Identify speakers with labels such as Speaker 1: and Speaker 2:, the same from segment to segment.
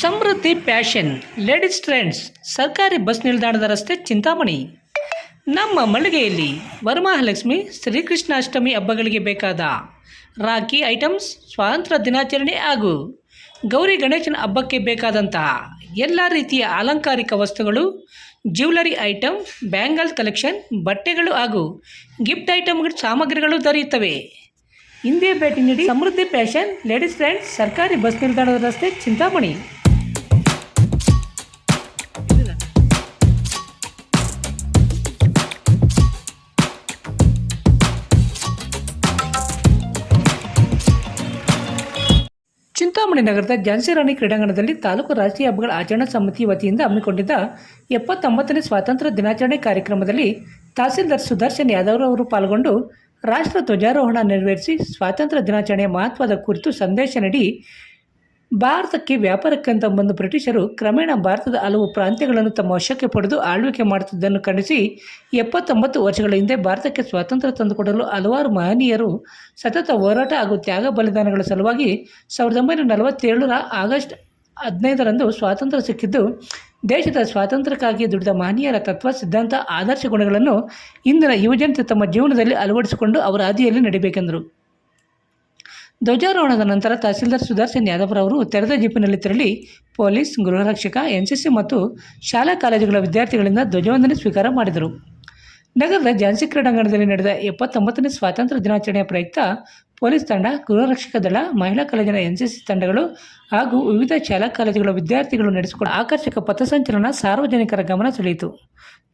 Speaker 1: ಸಮೃದ್ಧಿ, fashion, ladies trends, ಸರ್ಕಾರಿ bus ನಿಲ್ದಾಣದ ರಸ್ತೆ ಚಿಂತಾಮಣಿ. ನಮ್ಮ ಮಳಿಗೆಯಲ್ಲಿ ವರಮಹಾಲಕ್ಷ್ಮಿ ಶ್ರೀಕೃಷ್ಣಾಷ್ಟಮಿ ಹಬ್ಬಗಳಿಗೆ ಬೇಕಾದ ರಾಖಿ ಐಟಮ್ಸ್, ಸ್ವಾತಂತ್ರ್ಯ ದಿನಾಚರಣೆ ಹಾಗೂ ಗೌರಿ ಗಣೇಶನ ಹಬ್ಬಕ್ಕೆ ಬೇಕಾದಂತಹ ಎಲ್ಲ ರೀತಿಯ ಅಲಂಕಾರಿಕ ವಸ್ತುಗಳು ಜ್ಯುವೆಲರಿ ಐಟಮ್, ಬ್ಯಾಂಗಲ್ ಕಲೆಕ್ಷನ್, ಬಟ್ಟೆಗಳು ಹಾಗೂ ಗಿಫ್ಟ್ ಐಟಮ್ಗಳ, ಸಾಮಗ್ರಿಗಳು ದೊರೆಯುತ್ತವೆ. ಹಿಂದೆ ಭೇಟಿ ನೀಡಿ ಸಮೃದ್ಧಿ ಫ್ಯಾಷನ್, ಲೇಡೀಸ್ ಫ್ರೆಂಡ್ಸ್ ಸರ್ಕಾರಿ ಬಸ್ ನಿಲ್ದಾಣದ ರಸ್ತೆ, ಚಿಂತಾಮಣಿ. ಚಿಂತಾಮಣಿ ನಗರದ ಝಾನ್ಸಿ ರಾಣಿ ಕ್ರೀಡಾಂಗಣದಲ್ಲಿ ತಾಲೂಕು ರಾಷ್ಟ್ರೀಯ ಹಬ್ಬಗಳ ಆಚರಣಾ ಸಮಿತಿ ವತಿಯಿಂದ ಹಮ್ಮಿಕೊಂಡಿದ್ದ ಎಪ್ಪತ್ತೊಂಬತ್ತನೇ ಸ್ವಾತಂತ್ರ್ಯ ದಿನಾಚರಣೆ ಕಾರ್ಯಕ್ರಮದಲ್ಲಿ ತಹಸೀಲ್ದಾರ್ ಸುದರ್ಶನ್ ಯಾದವ್ ಅವರು ಪಾಲ್ಗೊಂಡು ರಾಷ್ಟ್ರ ಧ್ವಜಾರೋಹಣ ನೆರವೇರಿಸಿ ಸ್ವಾತಂತ್ರ್ಯ ದಿನಾಚರಣೆಯ ಮಹತ್ವದ ಕುರಿತು ಸಂದೇಶ ನೀಡಿ ಭಾರತಕ್ಕೆ ವ್ಯಾಪಾರಕ್ಕಂತ ಬಂದು ಬ್ರಿಟಿಷರು ಕ್ರಮೇಣ ಭಾರತದ ಹಲವು ಪ್ರಾಂತ್ಯಗಳನ್ನು ತಮ್ಮ ವಶಕ್ಕೆ ಪಡೆದು ಆಳ್ವಿಕೆ ಮಾಡುತ್ತಿದ್ದನ್ನು ಖಂಡಿಸಿ ಎಪ್ಪತ್ತೊಂಬತ್ತು ವರ್ಷಗಳ ಹಿಂದೆ ಭಾರತಕ್ಕೆ ಸ್ವಾತಂತ್ರ್ಯ ತಂದುಕೊಡಲು ಹಲವಾರು ಮಹನೀಯರು ಸತತ ಹೋರಾಟ ಹಾಗೂ ತ್ಯಾಗ ಬಲಿದಾನಗಳ ಸಲುವಾಗಿ ಸಾವಿರದ ಒಂಬೈನೂರ ನಲವತ್ತೇಳರ ಆಗಸ್ಟ್ ಹದಿನೈದರಂದು ಸ್ವಾತಂತ್ರ್ಯ ಸಿಕ್ಕಿದ್ದು ದೇಶದ ಸ್ವಾತಂತ್ರ್ಯಕ್ಕಾಗಿ ದುಡಿದ ಮಹನೀಯರ ತತ್ವ, ಸಿದ್ಧಾಂತ, ಆದರ್ಶ ಗುಣಗಳನ್ನು ಇಂದಿನ ಯುವಜನತೆ ತಮ್ಮ ಜೀವನದಲ್ಲಿ ಅಳವಡಿಸಿಕೊಂಡು ಅವರ ಹಾದಿಯಲ್ಲಿ ನಡೆಯಬೇಕೆಂದರು ಧ್ವಜಾರೋಹಣದ ನಂತರ ತಹಸೀಲ್ದಾರ್ ಸುದರ್ಶನ್ ಯಾದವ್ರವರು ತೆರೆದ ಜೀಪಿನಲ್ಲಿ ತೆರಳಿ ಪೊಲೀಸ್ ಗೃಹರಕ್ಷಕ ಎನ್ಸಿಸಿ ಮತ್ತು ಶಾಲಾ ಕಾಲೇಜುಗಳ ವಿದ್ಯಾರ್ಥಿಗಳಿಂದ ಧ್ವಜವಂದನೆ ಸ್ವೀಕಾರ ಮಾಡಿದರು. ನಗರದ ಝಾನ್ಸಿ ಕ್ರೀಡಾಂಗಣದಲ್ಲಿ ನಡೆದ ಎಪ್ಪತ್ತೊಂಬತ್ತನೇ ಸ್ವಾತಂತ್ರ್ಯ ದಿನಾಚರಣೆಯ ಪ್ರಯುಕ್ತ ಪೊಲೀಸ್ ತಂಡ ಗೃಹರಕ್ಷಕ ದಳ, ಮಹಿಳಾ ಕಾಲೇಜಿನ ಎನ್ಸಿಸಿ ತಂಡಗಳು ಹಾಗೂ ವಿವಿಧ ಶಾಲಾ ಕಾಲೇಜುಗಳ ವಿದ್ಯಾರ್ಥಿಗಳು ನಡೆಸಿಕೊಂಡ ಆಕರ್ಷಕ ಪಥಸಂಚಲನ ಸಾರ್ವಜನಿಕರ ಗಮನ ಸೆಳೆಯಿತು.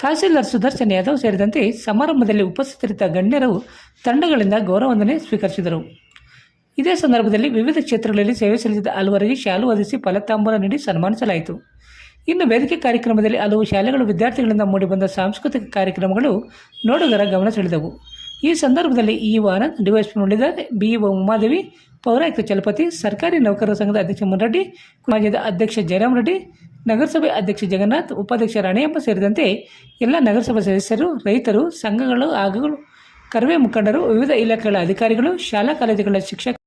Speaker 1: ತಹಸೀಲ್ದಾರ್ ಸುದರ್ಶನ್ ಯಾದವ್ ಸೇರಿದಂತೆ ಸಮಾರಂಭದಲ್ಲಿ ಉಪಸ್ಥಿತರಿದ್ದ ಗಣ್ಯರು ತಂಡಗಳಿಂದ ಗೌರವಂದನೆ ಸ್ವೀಕರಿಸಿದರು. ಇದೇ ಸಂದರ್ಭದಲ್ಲಿ ವಿವಿಧ ಕ್ಷೇತ್ರಗಳಲ್ಲಿ ಸೇವೆ ಸಲ್ಲಿಸಿದ ಹಲವರಿಗೆ ಶಾಲು ಹೊದಿಸಿ ಫಲತಾಂಬೂಲ ನೀಡಿ ಸನ್ಮಾನಿಸಲಾಯಿತು. ಇನ್ನು ವೇದಿಕೆ ಕಾರ್ಯಕ್ರಮದಲ್ಲಿ ಹಲವು ಶಾಲೆಗಳು ವಿದ್ಯಾರ್ಥಿಗಳಿಂದ ಮೂಡಿಬಂದ ಸಾಂಸ್ಕೃತಿಕ ಕಾರ್ಯಕ್ರಮಗಳು ನೋಡುಗರ ಗಮನ ಸೆಳೆದವು. ಈ ಸಂದರ್ಭದಲ್ಲಿ ಈ ವಾರ ಡಿವೈಎಸ್ಪಿ ಮುರಳೀಧರ್, ಬಿಇಒ ಉಮಾದೇವಿ, ಪೌರಾಯುಕ್ತ ಚಲಪತಿ, ಸರ್ಕಾರಿ ನೌಕರರ ಸಂಘದ ಅಧ್ಯಕ್ಷ ಮುನ್ರೆಡ್ಡಿ ಸಮಾಜದ ಅಧ್ಯಕ್ಷ ಜಯರಾಮ್ ರೆಡ್ಡಿ, ನಗರಸಭೆ ಅಧ್ಯಕ್ಷ ಜಗನ್ನಾಥ್, ಉಪಾಧ್ಯಕ್ಷ ರಾಣೆಯಪ್ಪ ಸೇರಿದಂತೆ ಎಲ್ಲ ನಗರಸಭಾ ಸದಸ್ಯರು, ರೈತರು, ಸಂಘಗಳು ಹಾಗೂ ಕರವೇ ಮುಖಂಡರು, ವಿವಿಧ ಇಲಾಖೆಗಳ ಅಧಿಕಾರಿಗಳು, ಶಾಲಾ ಕಾಲೇಜುಗಳ ಶಿಕ್ಷಕ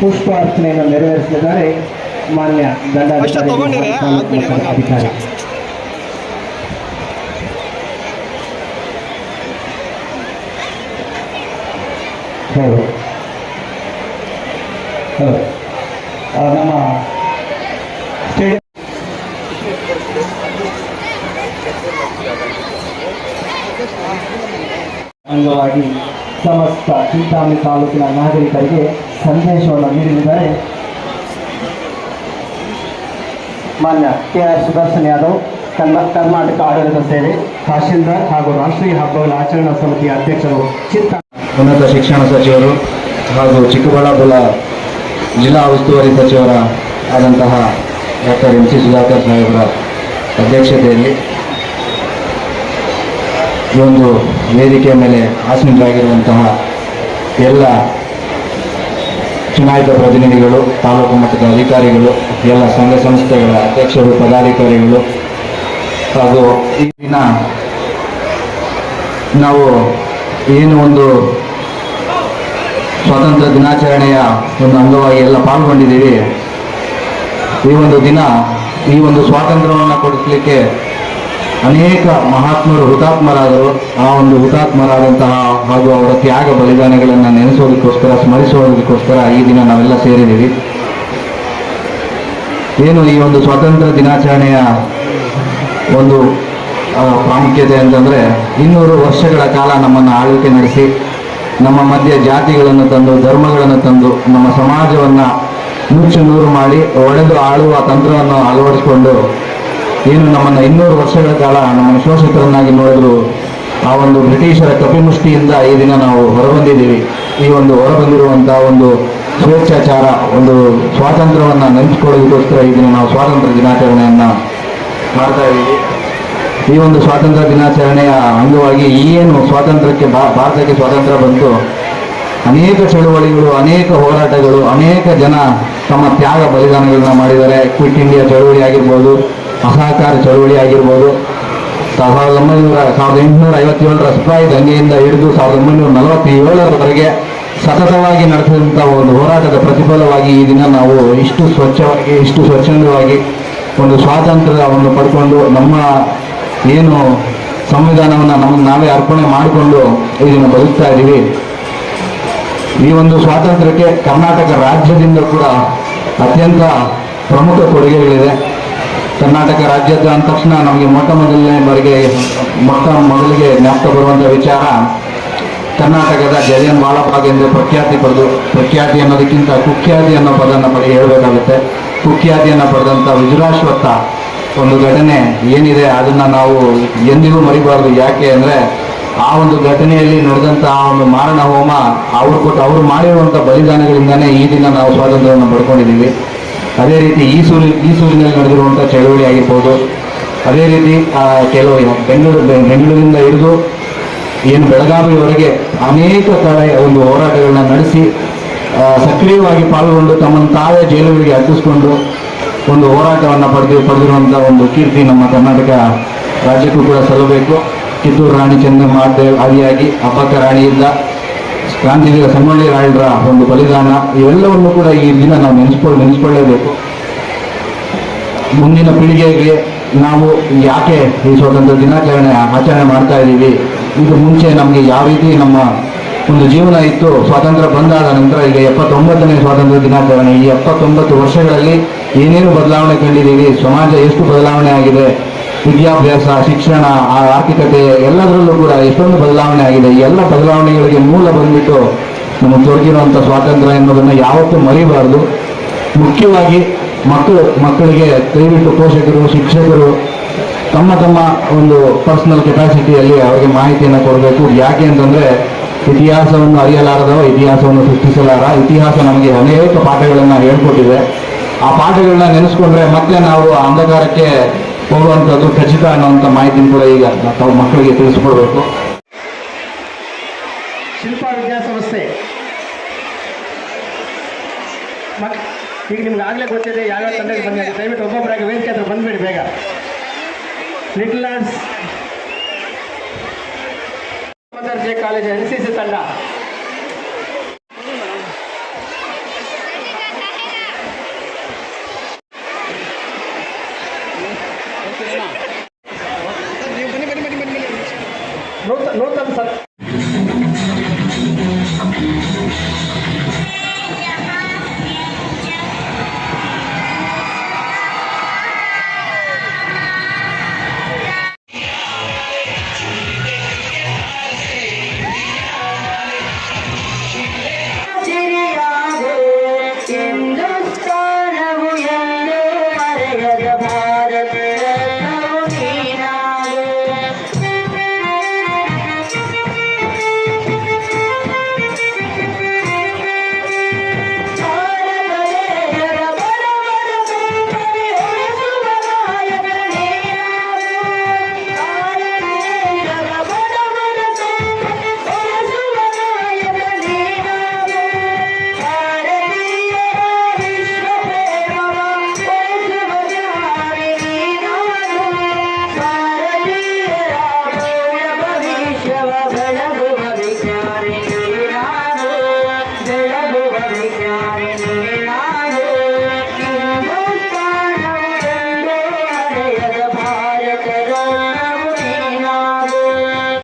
Speaker 2: ಪುಷ್ಪಾರ್ಚನೆಯನ್ನು ನೆರವೇರಿಸಲಿದ್ದಾರೆ ಮಾನ್ಯ ದಂಡಾಧಿಕಾರಿ
Speaker 3: ತಗೊಂಡಿರಿ,
Speaker 2: ತಾಲೂಕು ಮಟ್ಟದ ಅಧಿಕಾರಿ ಹೌದು. ಹಲೋ ಆ, ನಮ್ಮ ಸ್ಟೇಡಿಯಂ ಅಂಗವಾಗಿ ಸಮಸ್ತ ಚಿಂತಾಮಣಿ ತಾಲೂಕಿನ ನಾಗರಿಕರಿಗೆ ಸಂದೇಶವನ್ನು ನೀಡಲಿದ್ದಾರೆ ಮಾನ್ಯ ಕೆ ಆರ್ ಸುದರ್ಶನ್ ಯಾದವ್ ಕನ್ನ ಕರ್ನಾಟಕ ಆಡಳಿತ ಸೇವೆ ತಹಶೀಲ್ದಾರ್ ಹಾಗೂ ರಾಷ್ಟ್ರೀಯ ಹಬ್ಬಗಳ ಆಚರಣಾ ಸಮಿತಿಯ ಅಧ್ಯಕ್ಷರು ಚಿಂತ
Speaker 4: ಉನ್ನತ ಶಿಕ್ಷಣ ಸಚಿವರು ಹಾಗೂ ಚಿಕ್ಕಬಳ್ಳಾಪುರ ಜಿಲ್ಲಾ ಉಸ್ತುವಾರಿ ಸಚಿವರ ಆದಂತಹ ಡಾಕ್ಟರ್ ಎಂ ಸಿ ಸುಧಾಕರ್ ಸಾಹೇಬರ ಅಧ್ಯಕ್ಷತೆಯಲ್ಲಿ ಈ ಒಂದು ವೇದಿಕೆಯ ಮೇಲೆ ಆಸೀನರಾಗಿರುವಂತಹ ಎಲ್ಲ ಚುನಾಯಿತ ಪ್ರತಿನಿಧಿಗಳು, ತಾಲೂಕು ಮಟ್ಟದ ಅಧಿಕಾರಿಗಳು, ಎಲ್ಲ ಸಂಘ ಸಂಸ್ಥೆಗಳ ಅಧ್ಯಕ್ಷರು, ಪದಾಧಿಕಾರಿಗಳು ಹಾಗೂ ಈ ದಿನ ನಾವು ಏನು ಒಂದು ಸ್ವಾತಂತ್ರ್ಯ ದಿನಾಚರಣೆಯ ಒಂದು ಅಂಗವಾಗಿ ಎಲ್ಲ ಪಾಲ್ಗೊಂಡಿದ್ದೀವಿ. ಈ ಒಂದು ದಿನ ಈ ಒಂದು ಸ್ವಾತಂತ್ರ್ಯವನ್ನು ಕೊಡಿಸಲಿಕ್ಕೆ ಅನೇಕ ಮಹಾತ್ಮರು, ಹುತಾತ್ಮರಾದರು. ಆ ಒಂದು ಹುತಾತ್ಮರಾದಂತಹ ಹಾಗೂ ಅವರ ತ್ಯಾಗ ಬಲಿದಾನಗಳನ್ನು ನೆನೆಸೋದಕ್ಕೋಸ್ಕರ, ಸ್ಮರಿಸೋದಕ್ಕೋಸ್ಕರ ಈ ದಿನ ನಾವೆಲ್ಲ ಸೇರಿದ್ದೀವಿ. ಏನು ಈ ಒಂದು ಸ್ವಾತಂತ್ರ್ಯ ದಿನಾಚರಣೆಯ ಒಂದು ಪ್ರಾಮುಖ್ಯತೆ ಅಂತಂದರೆ ಇನ್ನೂರು ವರ್ಷಗಳ ಕಾಲ ನಮ್ಮನ್ನು ಆಳ್ವಿಕೆ ನಡೆಸಿ, ನಮ್ಮ ಮಧ್ಯೆ ಜಾತಿಗಳನ್ನು ತಂದು, ಧರ್ಮಗಳನ್ನು ತಂದು, ನಮ್ಮ ಸಮಾಜವನ್ನು ನುಚ್ಚು ನೂರು ಮಾಡಿ, ಒಡೆದು ಆಳುವ ತಂತ್ರವನ್ನು ಅಳವಡಿಸಿಕೊಂಡು ಏನು ನಮ್ಮನ್ನು ಇನ್ನೂರು ವರ್ಷಗಳ ಕಾಲ ನಮ್ಮನ್ನು ಶೋಷಿತರನ್ನಾಗಿ ನೋಡಿದ್ರು, ಆ ಒಂದು ಬ್ರಿಟಿಷರ ಕಪಿಮುಷ್ಟಿಯಿಂದ ಈ ದಿನ ನಾವು ಹೊರಬಂದಿದ್ದೀವಿ. ಈ ಒಂದು ಹೊರಬಂದಿರುವಂತಹ ಒಂದು ಸ್ವೇಚ್ಛಾಚಾರ, ಒಂದು ಸ್ವಾತಂತ್ರ್ಯವನ್ನು ನೆನೆಸ್ಕೊಳ್ಳೋದಕ್ಕೋಸ್ಕರ ಈ ದಿನ ನಾವು ಸ್ವಾತಂತ್ರ್ಯ ದಿನಾಚರಣೆಯನ್ನು ಮಾಡ್ತಾ ಇದ್ದೀವಿ. ಈ ಒಂದು ಸ್ವಾತಂತ್ರ್ಯ ದಿನಾಚರಣೆಯ ಅಂಗವಾಗಿ ಏನು ಸ್ವಾತಂತ್ರ್ಯಕ್ಕೆ ಭಾರತಕ್ಕೆ ಸ್ವಾತಂತ್ರ್ಯ ಬಂತು, ಅನೇಕ ಚಳುವಳಿಗಳು, ಅನೇಕ ಹೋರಾಟಗಳು, ಅನೇಕ ಜನ ತಮ್ಮ ತ್ಯಾಗ ಬಲಿದಾನಗಳನ್ನ ಮಾಡಿದ್ದಾರೆ. ಕ್ವಿಟ್ ಇಂಡಿಯಾ ಚಳುವಳಿ ಆಗಿರ್ಬೋದು ಅಸಹಕಾರ ಚಳುವಳಿ ಆಗಿರ್ಬೋದು. ಸಾವಿರದ ಒಂಬೈನೂರ, ಸಾವಿರದ ಎಂಟುನೂರ ಐವತ್ತೇಳರ ಸಿಪಾಯಿ ದಂಗೆಯಿಂದ ಹಿಡಿದು ಸಾವಿರದ ಒಂಬೈನೂರ ನಲವತ್ತೇಳರವರೆಗೆ ಸತತವಾಗಿ ನಡೆಸಿದಂಥ ಒಂದು ಹೋರಾಟದ ಪ್ರತಿಫಲವಾಗಿ ಈ ದಿನ ನಾವು ಇಷ್ಟು ಸ್ವಚ್ಛವಾಗಿ, ಇಷ್ಟು ಸ್ವಚ್ಛಂದವಾಗಿ ಒಂದು ಸ್ವಾತಂತ್ರ್ಯವನ್ನು ಪಡ್ಕೊಂಡು ನಮ್ಮ ಏನು ಸಂವಿಧಾನವನ್ನು ನಮ್ಮ ನಾವೇ ಅರ್ಪಣೆ ಮಾಡಿಕೊಂಡು ಇದನ್ನು ಬದುಕ್ತಾ ಇದ್ದೀವಿ. ಈ ಒಂದು ಸ್ವಾತಂತ್ರ್ಯಕ್ಕೆ ಕರ್ನಾಟಕ ರಾಜ್ಯದಿಂದ ಕೂಡ ಅತ್ಯಂತ ಪ್ರಮುಖ ಕೊಡುಗೆಗಳಿದೆ. ಕರ್ನಾಟಕ ರಾಜ್ಯದ ಅಂದ ತಕ್ಷಣ ನಮಗೆ ಮೊಟ್ಟ ಮೊದಲನೇ ಬಾರಿಗೆ, ಮೊಟ್ಟ ಮೊದಲಿಗೆ ಜ್ಞಾಪಕ ಬರುವಂಥ ವಿಚಾರ ಕರ್ನಾಟಕದ ಜಲಿಯನ್ ವಾಲಾಬಾಗ್ ಎಂದು ಪ್ರಖ್ಯಾತಿ ಪಡೆದು, ಪ್ರಖ್ಯಾತಿ ಅನ್ನೋದಕ್ಕಿಂತ ಕುಖ್ಯಾತಿ ಅನ್ನೋ ಪದ ನಮಗೆ ಹೇಳಬೇಕಾಗುತ್ತೆ. ಕುಖ್ಯಾತಿಯನ್ನು ಪಡೆದಂಥ ವಿಜುರಾಶ್ವತ್ಥ ಒಂದು ಘಟನೆ ಏನಿದೆ ಅದನ್ನು ನಾವು ಎಂದಿಗೂ ಮರಿಬಾರ್ದು. ಯಾಕೆ ಅಂದರೆ ಆ ಒಂದು ಘಟನೆಯಲ್ಲಿ ನಡೆದಂಥ ಆ ಒಂದು ಮಾರಣ ಹೋಮ, ಅವರು ಕೊಟ್ಟು, ಅವರು ಮಾಡಿರುವಂಥ ಬಲಿದಾನಗಳಿಂದಾನೇ ಈ ದಿನ ನಾವು ಸ್ವಾತಂತ್ರ್ಯವನ್ನು ಪಡ್ಕೊಂಡಿದ್ದೀವಿ. ಅದೇ ರೀತಿ ಈಸೂರಿ ಈಸೂರಿನಲ್ಲಿ ನಡೆದಿರುವಂಥ ಚಳುವಳಿ ಆಗಿರ್ಬೋದು. ಅದೇ ರೀತಿ ಕೆಲವು ಬೆಂಗಳೂರು ಬೆ- ಬೆಂಗಳೂರಿಂದ ಹಿಡಿದು ಏನು ಬೆಳಗಾವಿಯವರೆಗೆ ಅನೇಕ ಕಡೆ ಒಂದು ಹೋರಾಟಗಳನ್ನ ನಡೆಸಿ ಸಕ್ರಿಯವಾಗಿ ಪಾಲ್ಗೊಂಡು ತಮ್ಮನ್ನು ತಾವೇ ಜೈಲುಗಳಿಗೆ ಅರ್ಪಿಸಿಕೊಂಡು ಒಂದು ಹೋರಾಟವನ್ನು ಪಡೆದು ಪಡೆದಿರುವಂಥ ಒಂದು ಕೀರ್ತಿ ನಮ್ಮ ಕರ್ನಾಟಕ ರಾಜ್ಯಕ್ಕೂ ಕೂಡ ಸಲ್ಲಬೇಕು. ಕಿತ್ತೂರು ರಾಣಿ ಚೆನ್ನಮ್ಮ ಆದಿಯಾಗಿ ಅಬ್ಬಕ್ಕ ರಾಣಿಯಿಂದ ಕ್ರಾಂತಿವೀರ ಸಂಗೊಳ್ಳಿ ರಾಯರ ಒಂದು ಬಲಿದಾನ, ಇವೆಲ್ಲವನ್ನು ಕೂಡ ಈ ದಿನ ನಾವು ನೆನೆಸ್ಕೊಳ್ ನೆನೆಸ್ಕೊಳ್ಳೇಬೇಕು. ಮುಂದಿನ ಪೀಳಿಗೆಗೆ ನಾವು ಯಾಕೆ ಈ ಸ್ವಾತಂತ್ರ್ಯ ದಿನಾಚರಣೆ ಆಚರಣೆ ಮಾಡ್ತಾ ಇದ್ದೀವಿ? ಇದು ಮುಂಚೆ ನಮಗೆ ಯಾವ ರೀತಿ ನಮ್ಮ ಒಂದು ಜೀವನ ಇತ್ತು? ಸ್ವಾತಂತ್ರ್ಯ ಬಂದಾದ ನಂತರ ಈಗ ಎಪ್ಪತ್ತೊಂಬತ್ತನೇ ಸ್ವಾತಂತ್ರ್ಯ ದಿನಾಚರಣೆ. ಈ ಎಪ್ಪತ್ತೊಂಬತ್ತು ವರ್ಷಗಳಲ್ಲಿ ಏನೇನು ಬದಲಾವಣೆ ಕಂಡಿದ್ದೀವಿ? ಸಮಾಜ ಎಷ್ಟು ಬದಲಾವಣೆ ಆಗಿದೆ? ವಿದ್ಯಾಭ್ಯಾಸ, ಶಿಕ್ಷಣ ಆರ್ಥಿಕತೆ ಎಲ್ಲದರಲ್ಲೂ ಕೂಡ ಎಷ್ಟೊಂದು ಬದಲಾವಣೆ ಆಗಿದೆ. ಎಲ್ಲ ಬದಲಾವಣೆಗಳಿಗೆ ಮೂಲ ಬಂದ್ಬಿಟ್ಟು ನಮಗೆ ತೊಡಗಿರುವಂಥ ಸ್ವಾತಂತ್ರ್ಯ ಎನ್ನುವುದನ್ನು ಯಾವತ್ತೂ ಮರಿಬಾರ್ದು. ಮುಖ್ಯವಾಗಿ ಮಕ್ಕಳು, ಮಕ್ಕಳಿಗೆ ದಯವಿಟ್ಟು ಪೋಷಕರು, ಶಿಕ್ಷಕರು ತಮ್ಮ ತಮ್ಮ ಒಂದು ಪರ್ಸನಲ್ ಕೆಪಾಸಿಟಿಯಲ್ಲಿ ಅವರಿಗೆ ಮಾಹಿತಿಯನ್ನು ಕೊಡಬೇಕು. ಯಾಕೆ ಅಂತಂದರೆ ಇತಿಹಾಸವನ್ನು ಅರಿಯಲಾರದವ ಇತಿಹಾಸವನ್ನು ಸೃಷ್ಟಿಸಲಾರ. ಇತಿಹಾಸ ನಮಗೆ ಅನೇಕ ಪಾಠಗಳನ್ನು ಹೇಳ್ಕೊಟ್ಟಿದೆ. ಆ ಪಾಠಗಳನ್ನ ನೆನೆಸ್ಕೊಂಡ್ರೆ ಮತ್ತೆ ನಾವು ಆ ಅಂಧಕಾರಕ್ಕೆ ಹೋಗುವಂಥದ್ದು ಖಚಿತ ಅನ್ನೋವಂಥ ಮಾಹಿತಿ ಕೂಡ ಈಗ ತಾವು ಮಕ್ಕಳಿಗೆ ತಿಳಿಸ್ಕೊಡ್ಬೇಕು.
Speaker 2: ಶಿಲ್ಪ ವಿದ್ಯಾಸಂಸ್ಥೆ. ಮಕ್ ಈಗ ನಿಮ್ಗೆ ಆಗಲೇ ಗೊತ್ತಿದೆ ಯಾವ್ಯಾವ ತಂಡಕ್ಕೆ ಬಂದಿದೆ. ದಯವಿಟ್ಟು ಒಬ್ಬೊಬ್ಬರಾಗಿ ವೇದಿಕೆ ಹತ್ರ ಬಂದ್ಬಿಡಿ ಬೇಗ. Little arts college N C C ತಂಡ. नूत नूतन सत्